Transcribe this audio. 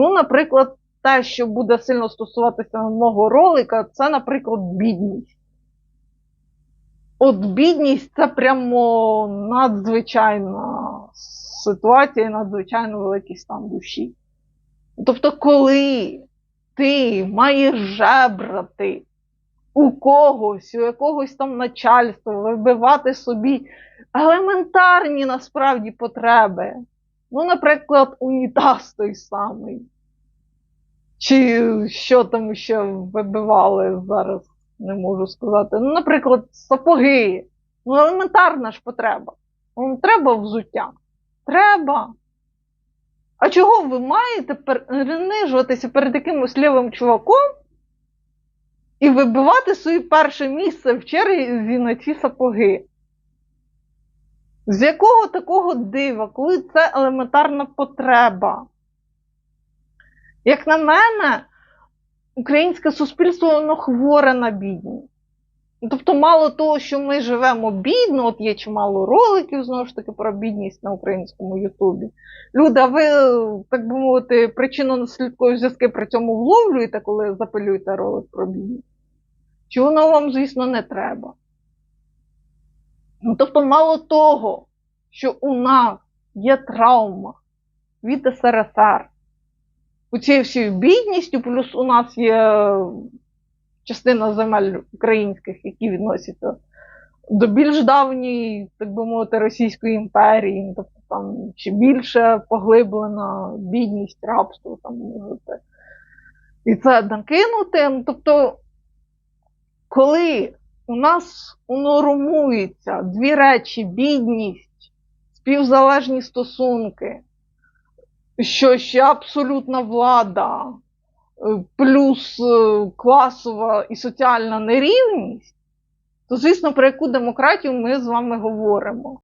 Ну, наприклад, те, що буде сильно стосуватися мого ролика, це, наприклад, бідність. От бідність це прямо надзвичайна ситуація, надзвичайно великий стан душі. Тобто, коли ти маєш жебрати у когось, у якогось там начальства, вибивати собі елементарні насправді потреби. Ну, наприклад, унітаз той самий. Чи що там ще вибивали зараз, не можу сказати. Ну, наприклад, сапоги. Ну, елементарна ж потреба. Ну, треба взуття. Треба. А чого ви маєте перенижуватися перед якимось лівим чуваком і вибивати собі перше місце в черзі на ці сапоги? З якого такого дива, коли це елементарна потреба? Як на мене, українське суспільство воно хворе на бідність. Тобто, мало того, що ми живемо бідно, от є чимало роликів, знову ж таки, про бідність на українському Ютубі. Люди, ви, так би мовити, причинно-наслідкові зв'язки при цьому вловлюєте, коли запилюєте ролик про бідність? Чи воно вам, звісно, не треба? Ну, тобто, мало того, що у нас є травма від СРСР, у цією всією бідністю, плюс у нас є частина земель українських, які відносяться до більш давньої, так би мовити, Російської імперії, тобто там ще більше поглиблена бідність, рабство там можете. І це накинути. Ну, Тобто, коли у нас унормується дві речі: бідність, співзалежні стосунки, що ще абсолютна влада, е, плюс е, класова і соціальна нерівність, то, звісно, про яку демократію ми з вами говоримо.